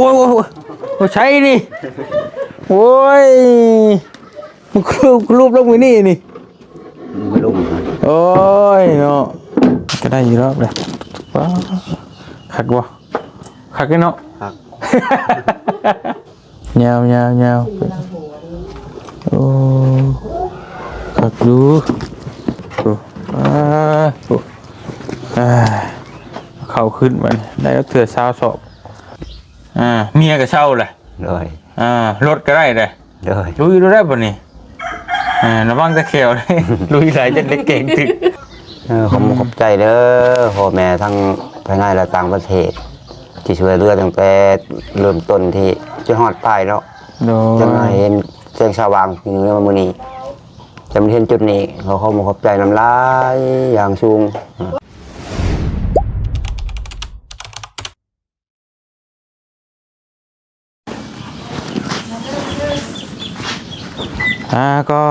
อ้ยโอ้ยโอ้ยโอ้ยใช่ดิโอ้ยมันครูรูปลงมือนี่นี่ไม่ลุ่มครับโอ้ยเนาะก็ได้อยู่รอบเลยว้าวขัดวะขัดกันเนาะครับยาวยาวยาวโอ้ขัดดูโอ้อ่าโอ้อ่าเข่าขึ้นมันได้ก็เถื่อเช้าสอบ อ่าเมียก็เช่าเลยเลยอ่ารถก็ได้เลยเลยลุยรู้ได้ป่ะนี่อ่าระวังตะเขียวเลย ลุยหลายจะเล็กเก่งถึกเออผมขอบใจเด้อพ่อแม่ทั้งภายในและต่างประเทศ ที่ช่วยเหลือตั้งแต่เริ่มต้นที่จนฮอดปลายแล้วโดจนมาเห็นแสงสว่างอยู่ในมือนี้จำเห็นจุดนี้เขาเขามาขอบใจน้ำลายอย่างสูง อ่าก็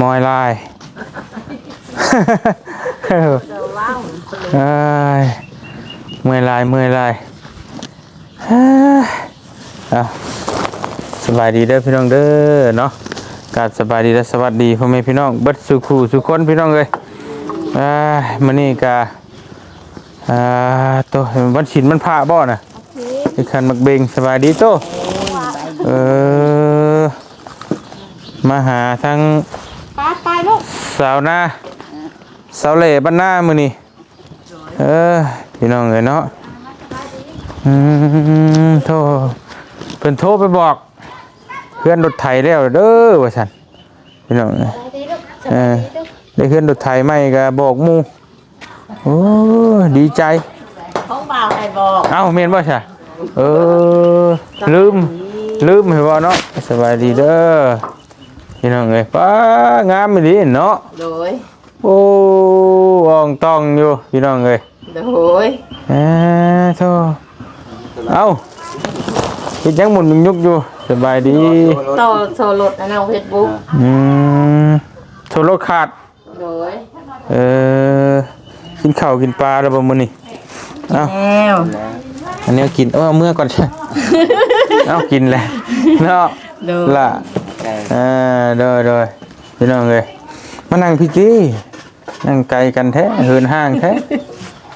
มอยลายเอ้ยเมื่อยลายเมื่อยลายเอ้ยเอาสบายดีเด้อพี่น้องเด้อเนาะกราบสบายดีและสวัสดีพ่อแม่พี่น้องเบิดสุขูสุคนพี่น้องเลยอ่ามื้อนี้กะอ่าโตวันฉินมันพระบ่น่ะไอ้คันมักเบงสบายดีโตเออ มาหาทั้งป้าไปลูกสาวหน้าสาวเหล่บ้านหน้ามือนี่เออพี่น้องเลยเนาะอืมโทรเพิ่นโทรไปบอก เพื่อนรถไถแล้วเด้อว่าซั่นพี่น้องเอ้ยเออได้เพื่อนรถไถใหม่ก็บอกหมู่โอ้ดีใจของบ่าวให้บอกเอ้าเมียนบ่ใช่เออลืมลืมเห็นบ่เนาะสบายดีเด้อ พี่น้องเอ้ยป้างามอีหลีเนาะ โดย โอ้อ่องตองอยู่พี่น้องเอ้ยโดยเอ้อโธ่เอ้าคิดยังหมุนยุกๆอยู่สบายดีต่อโซลดอันเอาเฟซบุ๊กอืมโทรขาด โดย เออกินข้าวกินปลาแล้วบ่มื้อนี้เอ้า แล้วอันนี้กินเอาเอาเมื่อก่อนใช่เอ้ากินแล้วเนาะโดยล่ะ อ่าโดยโดยพี่น้องเอ้ยมานั่งพี่จี้นั่งไกลกันแท้เหินห้างแท้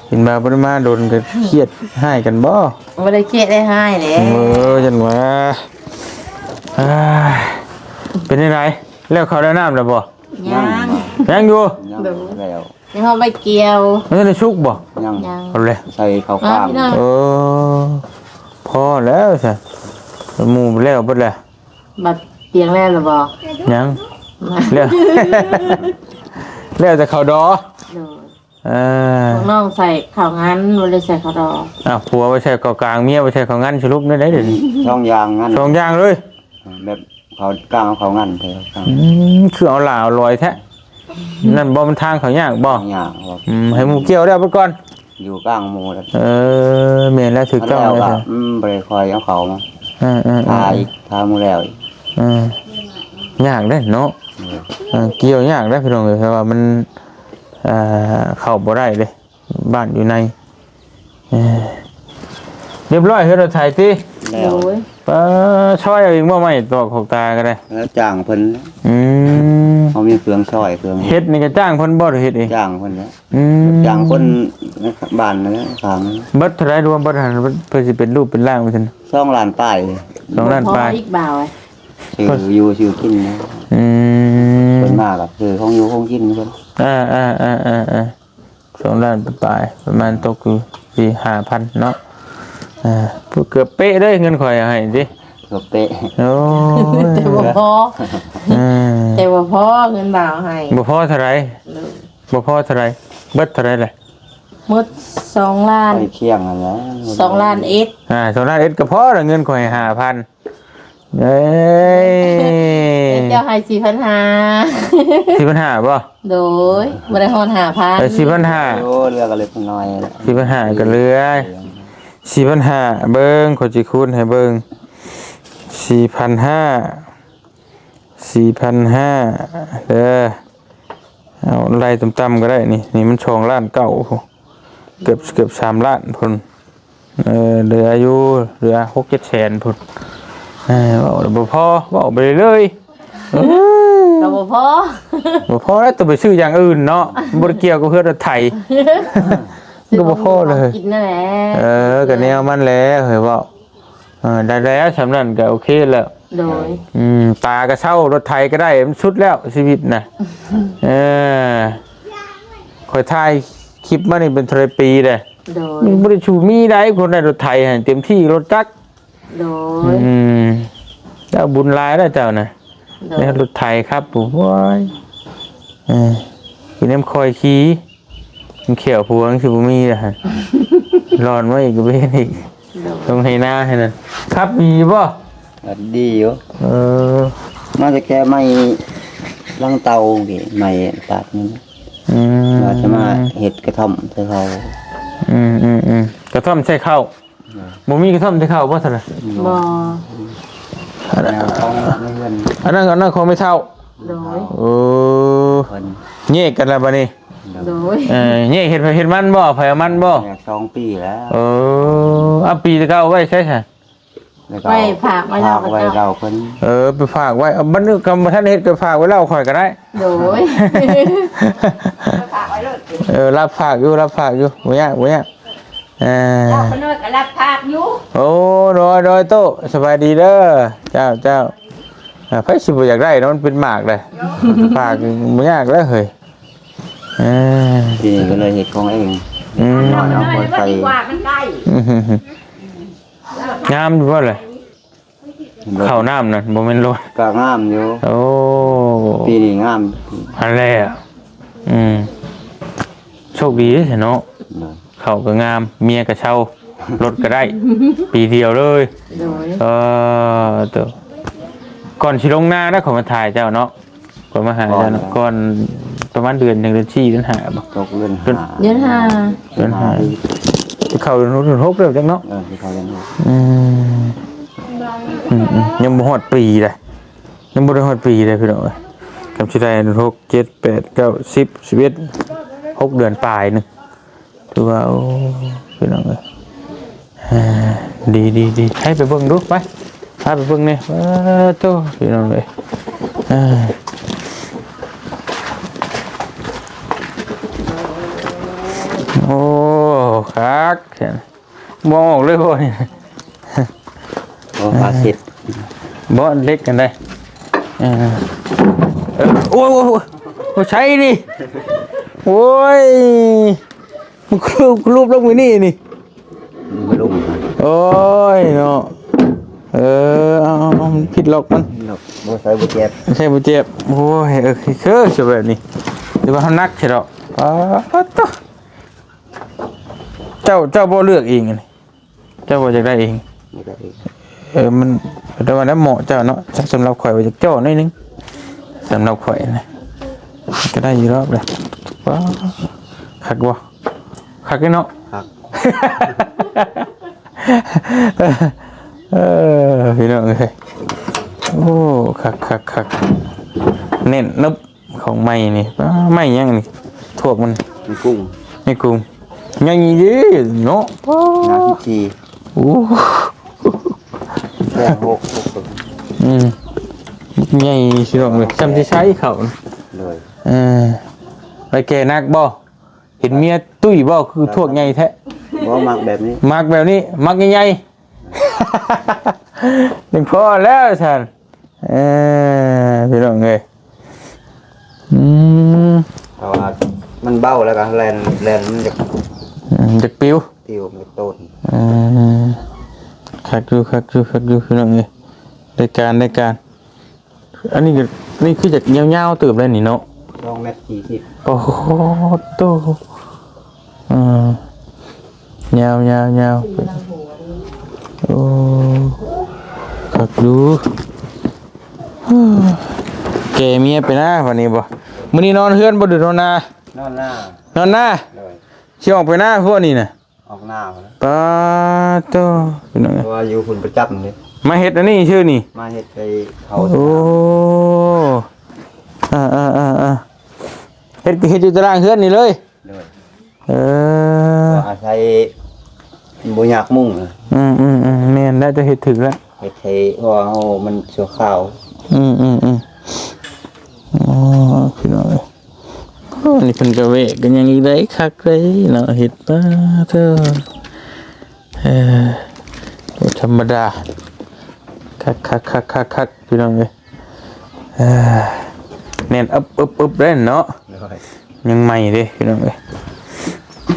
กินมาบ่ได้มาโดนกันเครียดให้กันบ่ไม่ได้เกลียดได้ให้เลยเออจันว่าอ่าเป็นยังไงเลี้ยวเขาได้น้ำแล้วบ่ยังยังอยู่ยังแล้วยังเขาไม่เกี่ยวไม่ได้ชุกบ่ยังยังเอาเลยใส่ข้าวอะข้ามพี่น้องเออพอแล้วสิหมู่ไปแล้วเบิดแล้วบัดเตียงแล้วหรือบอกยังแล้วแล้วแต่เขาดอโดยเออของน้องใส่ข่าวงั้นไม่ได้ใส่ข่าวดอกอะผัวไปใช้เกากลางเมียไปใช้เขางั้นสรุปได้ได้เดี๋ยวนี้ช่องยางงั้นสองอย่างเลยแบบเขากลางเขางั้นเถอะครับอืมคือเอาหลาเอาลอยแท้นั่นบ่มันทางเขายากบ่ช่องยางครับอืมให้หมูเกี่ยวได้ไปก่อนอยู่กลางหมูแล้วเออเมียนแล้วถือมันเจ้าแล้วเลยก็เถอะอืมบริคอยเอาเขามาอืมอืมอืทามอีกทาหมูแล้วอีก อืมยากเด้เนาะเออเกี่ยวยากได้พี่น้องเลยเพราะว่ามันเอ่อเข้าบ่ได้เลยบ้านอยู่ในเออเรียบร้อยเฮ็ดรถไถติโดแล้วยปะช่วยเอาอีกบ่ไม่ตอกหกตาก็ได้แล้วจ้างเพิ่นอืมเขามีเครื่องซอยเครื่องเฮ็ดนี่ก็จ้างเพิ่นบ่หรือเฮ็ดเองจ้างเพิ่นแล้วอืมจ้างคนในบ้านนั่นแหละทางเบิดเท่าไหร่รวมเบิดหันเบิดเพื่อสิเป็นรูปเป็นร่างว่าซั่นช่องลานป้ายสองล้านพอปลายอีกบ่าวไอ้ ชื่ออยู่ชื่อกินนะอืมเพิ่นมากับคือของอยู่ของกินเพิ่นอ่าอ่าอ่าอ่าอ่าสองล้านปลายประมาณตกอยู่สี่ห้าพันเนาะอ่าเกือบเป๊ะเลยเงินข่อยเอาให้ดิเกือบเป๊ะโอ้ยแต่ว่าพออืมแต่ว่าพอเงินบ่าวให้บ่พอเท่าไหรบ่พอเท่าไหรเบิดเท่าไหรเลยหมดสองล้านไปเคียงนั่นแหละสองล้านเอ็ดอ่าสองล้านเอ็ดก็พอแล้วเงินข่อยห้าพัน เอ้ยเจ้าให้สี่พันห้าสี่พันห้าป่ะโดยบริหารหาพันเออสี่พันห้าโอ้เรือก็เลยน้อยแหละสี่พันห้าก็เหลือสี่พันห้าเบิ้งขอจิคูณให้เบิ้งสี่พันห้าสี่พันห้าเด้อเอาไล่ต่ำๆก็ได้นี่นี่มันชองล้านเก้าพู้เกือบเกือบสามล้านพุ่นเออเหลืออายุเหลือหกเจ็ดแสนพุ่น เออเว่าบ่พอเว่าไปเรื่อยๆเอ้ยเราบ่พอบ่พอแล้วต้องไปซื้ออย่างอื่นเนาะบ่ได้เกี่ยวกับเพื่อนรถไถก็บ่พอเลย กินนั่นแหละเออก็แนวมันแหล้วเฮ้ยเว่าเออได้แล้วสำนั้นก็โอเคแล้ว โดยอืมตาก็เช่ารถไถก็ได้มันสุดแล้วชีวิตนะเออคอยถ่ายคลิปมานี่เป็นเทรปีเลยโดย มันบ่ได้ชูมีได้คนในรถไถหั่นเต็มที่รถจักร โดยอืมเจ้าบุญหลายแล้วเจ้านะโดในยรถไถครับผมว้ายเออกินน้ำคอยขี้มันเขียวพวงสิบ่มีเลยฮะ ร้อนมาอีกก็เป็นอีกโดยต้องให้หน้าให้นั่นครับมีบ่ดีอยู่เออ มาจะแก้ไม่ลังเตาพี่ไม่ตัดนี่อืมเราจะมาเห็ดกระท่อมใส่เขาอืมอืมอืมกระท่อมใส่ข้าว บ่มีกระท่อมใส่ข้าวบ่ซั่นน่ะบ่แนวต้องไม่เงินอันนั้นอันนั้นของไม่เท่าโดยโอ้คนแยกกันแล้วบัดนี้โดยเออแยกเฮ็ดไปเฮ็ดมันบ่ไผเอามันบ่แนวสองปีแล้วเออเอาปีตะเก้าไว้ใช่ซั่นแล้วก็ไว้ฝากไว้เราฝากไว้เราคนเออไปฝากไว้เอาบันนึกกรรมท่านเฮ็ดก็ฝากไว้เล่าข่อยก็ได้โดยเออรับฝากอยู่รับฝากอยู่บ่ยากบ่ยาก เออพนวดก็รับภาพอยู่โอ้รอยรอยโตะสบายดีเด้อเจ้าเจ้าอ่าไผสิบ่อยากได้เนาะมันเป็นหมากเลยฝากบ่ยากแล้วเฮ้ยเออทีนี้ก็เลยเห็ดของเองอืมนอนน้อยมันก็ดีกว่ามันใกล้อื้อหือหืองามอยู่บ่เลยข้าวน้ำนั่นบ่แม่นโลดก็งามอยู่โอ้ปีนี้งามอันแรกอะอืมโชคดีเถอะเนาะ เขาก็งาม เมียก็เช่ารถก็ได้ ปีเดียวเลยโดยเออตัวก่อนชิลงหน้าได้ขอมาถ่ายเจ้าเนาะก่อนมาหาเจ้าเนาะก่อนประมาณเดือนหนึ่งเดือนสี่เดือนห้าบ่ ตกเล่นหาเดือนห้าเดือนห้า เขาเดือนหกเดือนหกเดือนจังเนาะเออที่เขาเล่นหาอืมอืมอืมยังบ่ฮอดปีเลยยังบ่ได้ฮอดปีเลยพี่น้องเอ้ยจำสิได้หกเจ็ดแปดเก้าสิบสิบเอ็ดหกเดือนปลายหนึง ถือว่าโอ้พี่น้องเอ้ยอ่าดีดีดีให้ไปเบิ่งดูไปพาไปเบิ่งนี่ว้าโตพี่น้อ มองออกเลยพ่อนี่โอ้ปลาเห็ดบ่เล็กกันได้เออเออโอ้ยโอ้ยโอ้ยโอ้ยใช่ดิโอ้ยมันครูปรูปลงมือนี่นี่ไม่ลุ่มโอ้ยเนาะเออเอาเอาเอามันผิดหรอกมันหรอกบ่ใส่บ่เจ็บไม่ใช่บุเจ็บโอ้ยเออคือคือจะแบบนี้หรือว่าเขานักใช่หรอกป้าดต่อเจ้าเจ้าบ่เลือกเองอันนี้เจ้าบ่อยากได้เองไม่ได้เออมันแต่ว่านั้นเหมาะเจ้าเนาะสำหรับข่อยว่าจะเจ้าหน่อยนึงสำหรับข่อยนะก็ได้อยู่รอบเลยว้าวคักบ่ คักเลยเนาะครับ เออพี่น้องเอ้ยโอ้คักคักคักเน้นนึบของไม้นี่ว้าไม้ยังนี่ทั่วมันมีกุ้งไม่กุ้งยังงี้ดิเนาะนาทีจีโอ้แค่หกหกตัวอืมใหญ่สิน้องเลยจำที่ใช้เขาน่ะเลยเออไปแก่นักบ่ เห็นเมียตุ้ยบ่คือทวกใหญ่แท้บ่มักแบบนี้มักแบบนี้ มักใหญ่ๆเป็นพ่อแล้วฉันเออพี่น้องเอ้ยอืมเพราะว่ามันเบ้าแล้วก็แลนแลนมันจะจักปิวติวมันจะโต้นเออคักดูคักดูคักดูพี่น้องเอ้ยได้การได้การ อันนี้ก็นี่คือจากยาวๆเติบเลยนี่เนาะสองเมตรสี่สิบโอ้โหโตอืม ยาวยาวยาวโอ้ขักดูฮู้แกเมียไปนะวันนี้บ่มื้อนี้นอนเฮือนบ่หรือนอนนานอนหน้านอนหน้าเลยสิออกไปหน้าพวกนี้น่ะออกหน้าพุ่นนะปาโตพี่น้องเพเอ้ยราะว่าอยู่คุณประจำนี่มาเฮ็ดอันนี้ชื่อนี่มาเฮ็ดไปเขาโอ้อ่าอ่าอ่าอ่าเฮ็ดก็เฮ็ดอยู่ตารางเฮือนนี่เลยเลยเอออาศัย บ่อยากมุ่งนะอือืมอืมอืมแม่นได้จะเฮ็ดถึงแล้วเฮ็ดให้เพราะว่าเฮามันชั่วคราวอืมอืมอืมอ๋อพี่น้อยโอ้นี่เพิ่นก็เวะกันยังอีกได้คักเลยเนาะเฮ็ดป้าเธอเออบ่ธรรมดาคักคักคักคักคักพี่น้องเอ้ยเออแน่นอึบอึบอึบเด้นเนาะด้วยยังใหม่เด้พี่น้องเอ้ย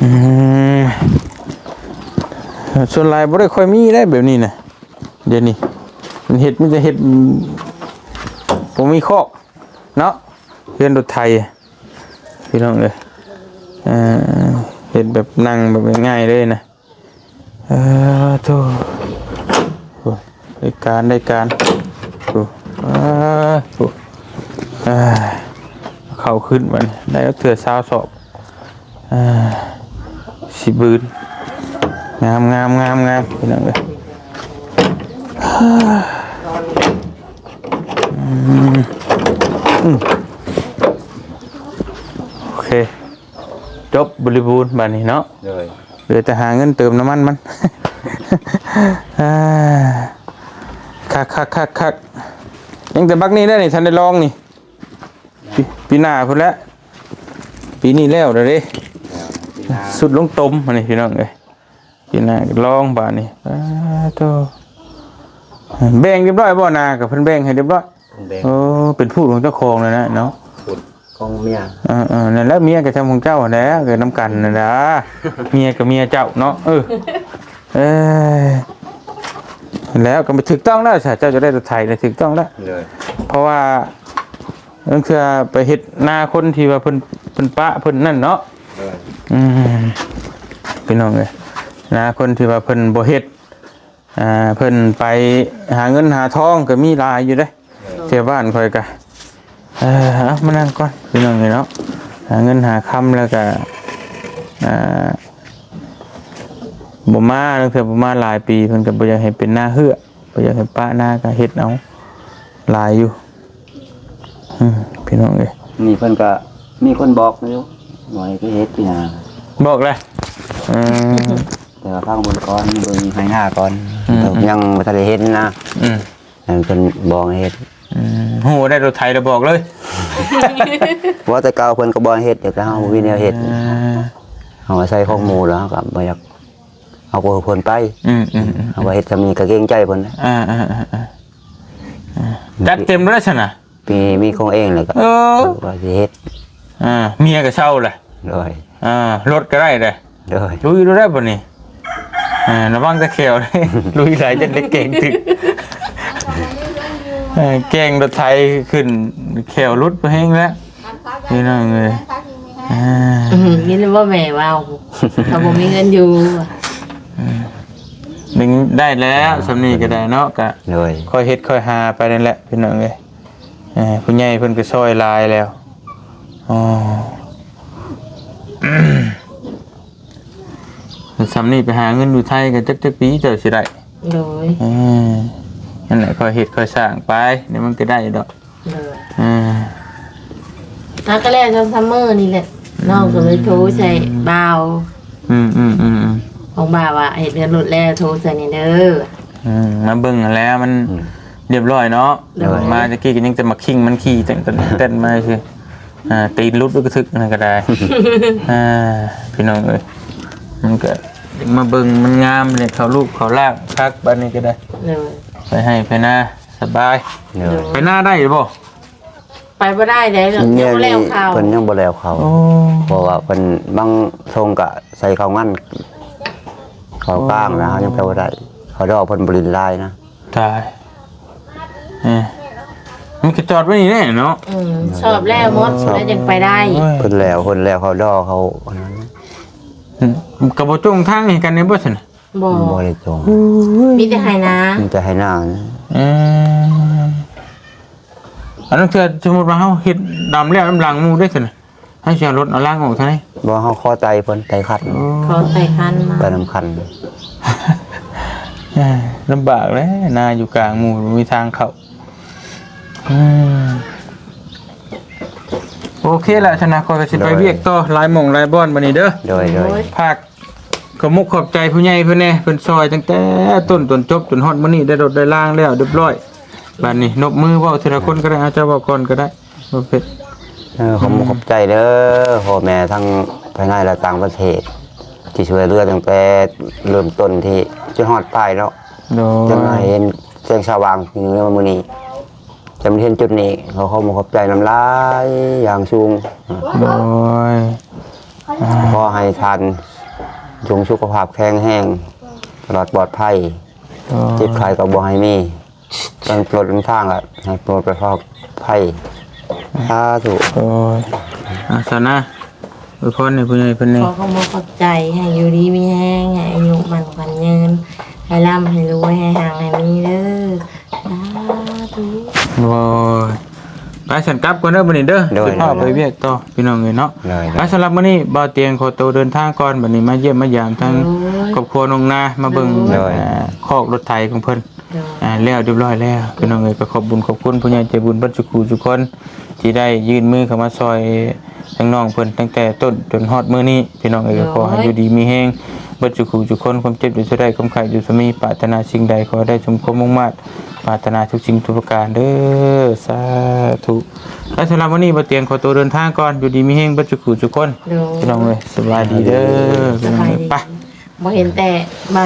อืม ส่วนลายบ่ได้ค่อยมีได้แบบนี้นะเดี๋ยวนี้มันเฮ็ดมันจะเฮ็ดบ่มีคอกเนาะเฮือนรถไทยพี่น้องเอ้ยเอ่อเฮ็ดแบบนั่งแบบง่ายเลยนะเออโธโอ้ได้การได้การโอ้อ่าโอ้อ่าเข้าขึ้นมันได้ก็เถื่อซาวสอบอ่าสิบืน งามงามงามงามพี่น้องเลยฮ่าอืมอืมโอเค จบบริบูรณ์บัดนี้เนาะด้วยเหลือแต่หาเงินเติมน้ำมันมันอ่าคักคักคักคักยังแต่บักนี้ได้นี่ทันได้ลองนี่ปีปีหน้าพุ่นแล้วปีนี้แล้วเด้อเด้สุดลงตมมานี่พี่น้องเอ้ย ปีหน้าก็ลองบาดนี้อ้าโตแบ่งเรียบร้อยบ่นากับเพิ่นแบ่งให้เรียบร้อยผมแบงโอ้เป็นผู้ของเจ้าของเลยนะเนาะขุดของเมียเออเออนั่นแหล้วเมียกับทำของเจ้าแหล้วเกิดน้ำกันนะนะเมียกับเมียเจ้าเนาะเออเออแล้วก็ไปถึกต้องแล้วใช่เจ้าจะได้รถไถเลยถึกต้องแล้วเลยเพราะว่านั่นคือไปเฮ็ดหน้าคนที่ว่าเพิ่นเพิ่นปะเพิ่นนั่นเนาะเลยอืมพี่น้องเอ้ยห น้าคนที่ว่าเพิ่นบ่เฮ็ดอ่าเพิ่นไปหาเงินหาทองก็มีหลายอยู่เด้แถวบ้านข่อยก็เออเอามานั่งก่อนพี่น้องเลยเนาะหาเงินหาคำแล้วก็อ่าบ่มาตั้งแต่บ่มาหลายปีเพิ่นก็บ่อยากให้เป็นหน้าเหือบ่อยากให้ป้าหน้าก็เฮ็ดเอาหลายอยู่อืมพี่น้องเอ้ยนี่เพิ่นก็มีคนบอกนะลูกหน่อยก็เฮ็ดพี่นาบอกเลยอืม แต่ว่าฟังบนก่อนเบิ่งให้หน้าก่อนอืม แต่ยังบ่ทันได้เฮ็ดนะอืมให้เพิ่นบอกให้เฮ็ดอืมโหได้รถไถแล้วบอกเลยว่าแต่เก่าเพิ่นก็บ่ให้เฮ็ดเดี๋ยวก็เฮาบ่มีแนวเฮ็ดอ่าเฮาใช้ของหมู่แล้วก็บ่อยากเอาบ่เพิ่นไปอืมอืมอืมเอาไว้เฮ็ดซำนี้ก็เกรงใจเพิ่นนะอ่าอ่าอ่าอ่าจัดเต็มแล้วใช่น่ะมีมีของเองเลยก็เออว่าสิเฮ็ดอ่าเมียก็เช่าเลยเลยอ่ารถก็ได้เลยเลยลุยรู้ได้ป่ะนี่ อ่าระวังตะเขียวเลยลุยหลายจนได้เก่งถึงเออเก่งรถไทยขึ้นเขียวรุดไปแห้งแล้ว นี่น้องเลยอ่าอืมนี่เลยว่าแม่ว่าวถ้าผมมีเงินอยู่ดึงได้แล้วสำนีก็ได้เนาะกะเลยค่อยเฮ็ดค่อยหาไปนั่นแหละพี่น้องเลยเออผู้ใหญ่เพิ่นก็ซอยลายแล้วอ๋ออืม สำนีไปหาเงินอยู่ไทยกันจักจักปีเจ้าสิได้โดยอืมนั่นแหละค่อยเฮ็ดค่อยสร้างไปเดี๋ยวมันก็ได้ดอกโดยอืมนักก็แรกจนซัมเมอร์นี่แหละน้องก็เลยโทรใส่บ่าวอืมอืมอืมอืมของบ่าวว่าเห็นเงินหลุดแล้วโทรใส่นี่เด้อ อืมมาเบิ่งกันแล้วมันเรียบร้อยเนาะเรียบร้อย มาตะกี้ก็ยังจะมาคิงมันขี่แต่งเต้นเต้นมาคืออ่าตีนรุดด้วยกระทึกนั่นก็ได้ อ่าพี่น้องเอ้ยมันก็ มาเบิ่งมันงามเลยเขาลูกเขาลากพักบ้านนี้ก็ได้เลยไปให้ไปหน้าสบายเลยไปหน้าได้หรือเปล่าไปบ่ได้เลยเนาะเนี่ยัยงบ่แล้วข่าวเพิ่นยังบ่แล้วเขาโอ้เพราะว่าเพิ่นบางทรงก็ใส่เขางั้นเขากลางนะยังไปบ่ได้เขาดอกเพิ่นบรินลายนะตายเอ้ยมันก็จอดไว้นี่แน่เนาะอืมชอบแล้วมดแล้วยังไปได้โอ้ยเพิ่นแล้วเพิ่นแล้วเขาดอกเขาอันนั้นอืม กระบอกจงทางให้กันในบ่ซั่นน่ะบ่บ่ได้จงมีแต่ให้นะมันจะให้หน้านะอืมอันนั้นคือสมมุติว่าเฮาเฮ็ดดำแล้วน้ำลังหมู่ได้ซั่นน่ะให้เสียรถเอาล่างออกทางนี้บ่เฮาคอใจเพิ่นใจขัดขอใส่คันมาไปน้ำคันเอ้ยลำบากเลยนาอยู่กลางหมู่บ่มีทางเข้าอืม โอเคแล้วชนะคอยก็สิไปเวียกต่อหลายหม่องหลายบ่อนบัดนี้เด้อโดยโดยภาคขอบมุกขอบใจผู้ใหญ่เพิ่นแน่เพิ่นซอยตั้งแต่ต้นจนจบจนฮอดมื้อนี้ได้รถได้ล่างแล้วเรียบร้อยบัดนี้นบมือเว้าทีละคนก็ได้อาจจะเว้าก่อนก็ได้บ่เป็นเออขอบคุณขอบใจเด้อพ่อแม่ทั้งภายในและต่างประเทศ ที่ช่วยเหลือตั้งแต่เริ่มต้นที่จนฮอดปลายแล้วโดจนมายเห็นแสงสว่างอยู่ในมื้อนี้ จำเห็นจุดนี้เขาขอบคุณขอบใจน้ำลายอย่างสูงโดยขอให้ทานจงสุขภาพแข็งแรงตลอดปลอดภัยโดยเจ็บใครก็บ่ให้มีต้องปลดทางละให้ปลดไปพอกภัยสาธุโดยอาสนะอวยพรให้ผู้ใหญ่เพิ่นแน่ขอขอบขอบใจให้อยู่ดีมีแห้งให้อายุมันขวัญยืนให้ร่ำให้รวยให้ห่างให้มีเด้อสาธุ โอ้ย ไปสันกลับก่อนเด้อบัดนี้เด้อสิพาไปเวียกต่อพี่น้องเอ้ยเนาะเลยไปสำหรับมื้อนี้บ่าวเตียงขอตัวเดินทางก่อนบัดนี้มาเยี่ยมมายามทั้งครอบครัวน้องนามาเบิ่งอ่าคอกรถไถของเพิ่นเด้ออ่าแล้วเรียบร้อยแล้วพี่น้องเอ้ยก็ขอบบุญขอบคุณผู้ใหญ่ใจบุญเบัดสุขูทุกคนที่ได้ยื่นมือเข้ามาซอยทั้งน้องเพิ่นตั้งแต่ต้นจนฮอดมื้อนี้พี่น้องเอ้ยก็ขอให้อยู่ดีมีแฮงเบัดสุขูทุกคนความเจ็บอยู่เท่าใดความไข้อยู่สมีปรารถนาสิ่งใดขอได้สมความมุ่งมั่น ปรารถนาทุกสิ่งทุกประการเด้อสาธุและสำหรับวันนี้บ่าวเตียงขอตัวเดินทางก่อนอยู่ดีมีแฮงเบัดสุขูทุกคนเด้อพี่น้องเอ้ยสบายดีเด้อสบายดีไปบ่เห็นแต่มา